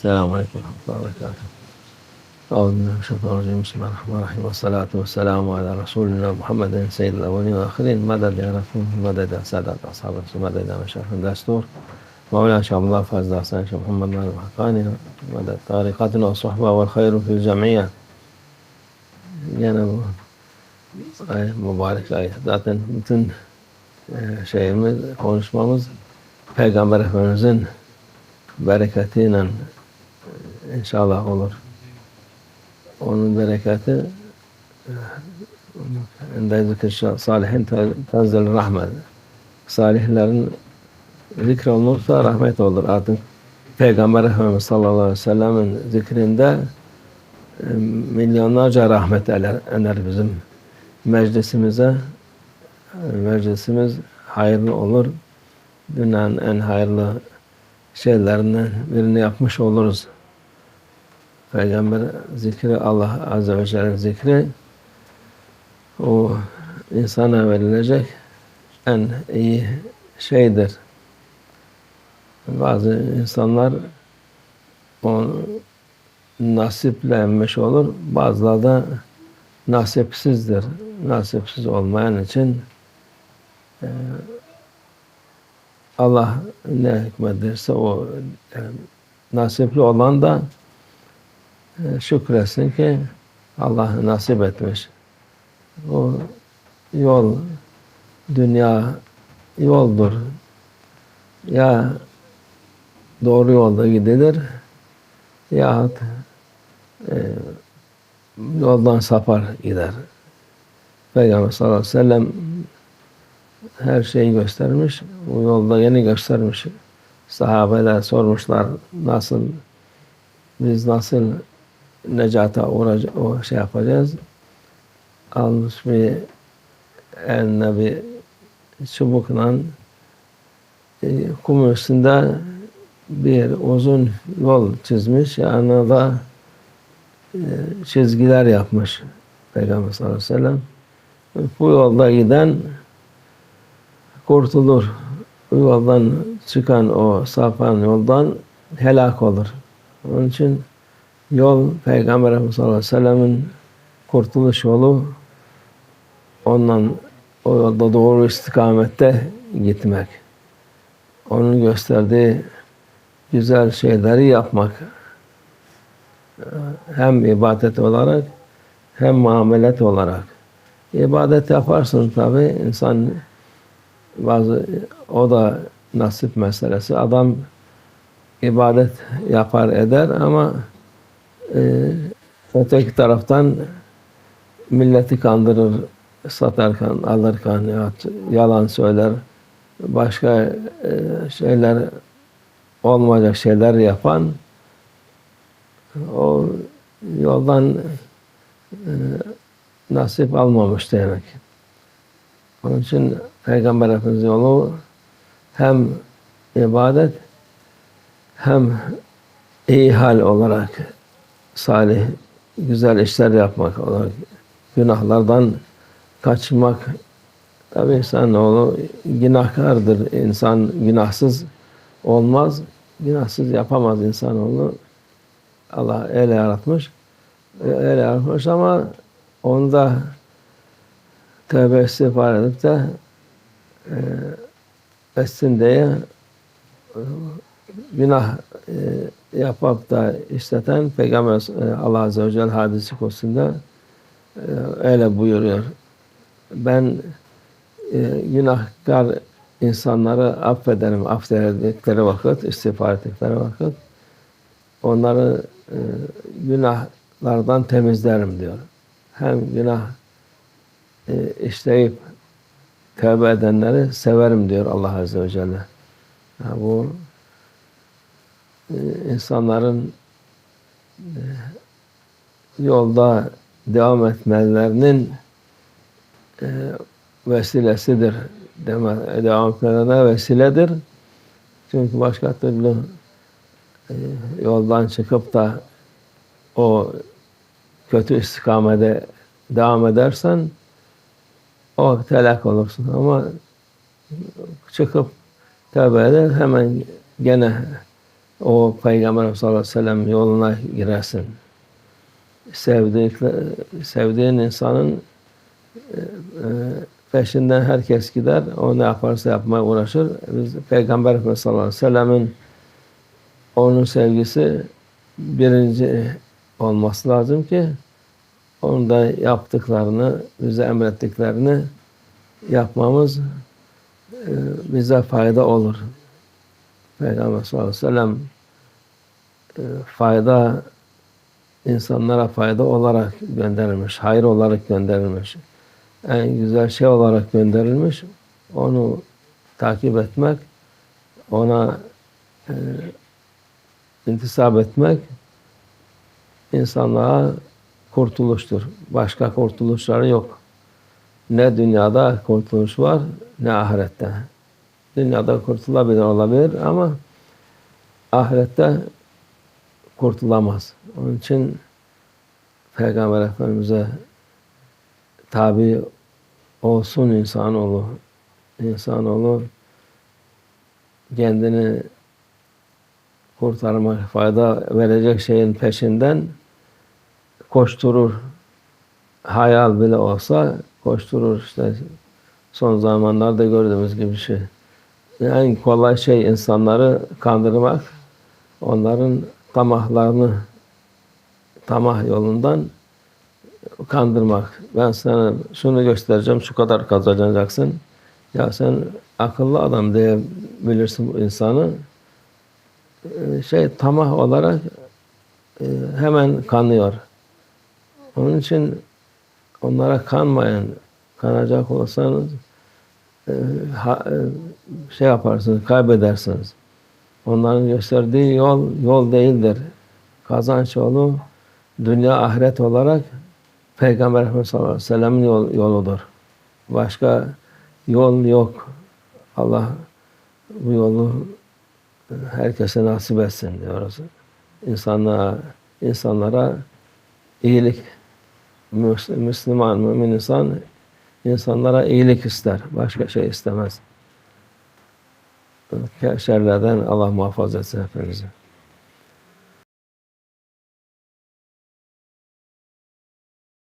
السلام عليكم ورحمة الله وبركاته. أعوذ بالله من الشيطان الرجيم. بسم الله الرحمن الرحيم. والصلاة والسلام على رسولنا محمد سيد الأولين والآخرين. مدد يا رسول مدد يا سادة أصحاب الرسول مدد يا مشايخ الدستور. مولانا شيخ الله فاز حسن شيخ محمد بن الحقاني. مدد طريقتنا والصحبة والخير في الجمعية ay, mübarek ay. Zaten bütün e, şeyimiz, konuşmamız Peygamber Efendimizin e, inşallah olur. Onun bereketi inde zikir salihin tenzil rahmet. Salihlerin zikri olursa rahmet olur. Artık Peygamber Efendimiz sallallahu aleyhi ve sellem'in zikrinde e, milyonlarca rahmet eler, ener bizim meclisimize. Meclisimiz hayırlı olur. Dünyanın en hayırlı şeylerinden birini yapmış oluruz. Peygamber zikri, Allah Azze ve Celle'nin zikri o insana verilecek en iyi şeydir. Bazı insanlar onu nasiplenmiş olur. Bazıları da nasipsizdir. Nasipsiz olmayan için e, Allah ne hikmettirse o e, nasipli olan da şükretsin ki Allah nasip etmiş. O yol dünya yoldur. Ya doğru yolda gidilir yahut e, yoldan sapar gider. Peygamber sallallahu aleyhi ve sellem her şeyi göstermiş. Bu yolda yeni göstermiş. Sahabeler sormuşlar nasıl biz nasıl necata uğraca, o şey yapacağız. Almış bir eline bir çubukla e, kum üstünde bir uzun yol çizmiş. Yani da e, çizgiler yapmış Peygamber sallallahu aleyhi ve sellem. Bu yolda giden kurtulur. Bu yoldan çıkan o sapan yoldan helak olur. Onun için yol Peygamber Efendimiz sallallahu aleyhi ve sellem'in kurtuluş yolu ondan o yolda doğru istikamette gitmek. Onun gösterdiği güzel şeyleri yapmak. Hem ibadet olarak hem muamelet olarak. İbadet yaparsın tabi insan bazı o da nasip meselesi. Adam ibadet yapar eder ama öteki taraftan milleti kandırır, satarken, alırken ya yalan söyler, başka e, şeyler olmayacak şeyler yapan o yoldan e, nasip almamış demek. Onun için Peygamber Efendimiz yolu hem ibadet hem iyi hal olarak salih, güzel işler yapmak olarak günahlardan kaçmak tabi insanoğlu günahkardır. İnsan günahsız olmaz. Günahsız yapamaz insanoğlu. Allah öyle yaratmış. Öyle yaratmış ama onda tövbe istiğfar edip de e, diye e, günah e, yapıp da işleten Peygamber e, Allah Azze ve Celle hadisi konusunda e, öyle buyuruyor. Ben e, günahkar insanları affederim, affedildikleri vakit, istiğfar ettikleri vakit onları günahlardan temizlerim diyor. Hem günah işleyip tövbe edenleri severim diyor Allah Azze ve Celle. Yani bu insanların e, yolda devam etmelerinin e, vesilesidir. Devam etmelerine vesiledir. Çünkü başka türlü e, yoldan çıkıp da o kötü istikamede devam edersen o telak olursun. Ama çıkıp tövbe eder hemen gene o Peygamber sallallahu aleyhi ve sellem yoluna girersin. Sevdikle, sevdiğin insanın e, e, peşinden herkes gider. O ne yaparsa yapmaya uğraşır. Biz Peygamber Efendimiz sallallahu aleyhi ve sellemin onun sevgisi birinci olması lazım ki onun da yaptıklarını, bize emrettiklerini yapmamız e, bize fayda olur. Peygamber sallallahu aleyhi ve sellem e, fayda insanlara fayda olarak gönderilmiş, hayır olarak gönderilmiş, en güzel şey olarak gönderilmiş. Onu takip etmek, ona e, intisap etmek insanlığa kurtuluştur. Başka kurtuluşları yok. Ne dünyada kurtuluş var, ne ahirette. Dünyada kurtulabilir olabilir ama ahirette kurtulamaz. Onun için Peygamber Efendimiz'e tabi olsun insanoğlu. İnsanoğlu kendini kurtarmak, fayda verecek şeyin peşinden koşturur. Hayal bile olsa koşturur. İşte son zamanlarda gördüğümüz gibi şey. En kolay şey insanları kandırmak, onların tamahlarını tamah yolundan kandırmak. Ben sana şunu göstereceğim, şu kadar kazanacaksın. Ya sen akıllı adam diyebilirsin bu insanı. Ee, Şey tamah olarak e, hemen kanıyor. Onun için onlara kanmayın. Kanacak olsanız şey yaparsınız, kaybedersiniz. Onların gösterdiği yol yol değildir. Kazanç yolu dünya ahiret olarak Peygamber Efendimiz sallallahu aleyhi ve sellem'in yol, yoludur. Başka yol yok. Allah bu yolu herkese nasip etsin diyoruz. İnsanlara, insanlara iyilik Müs- Müslüman, mümin insan insanlara iyilik ister. Başka şey istemez. Şerlerden Allah muhafaza etsin hepimizi.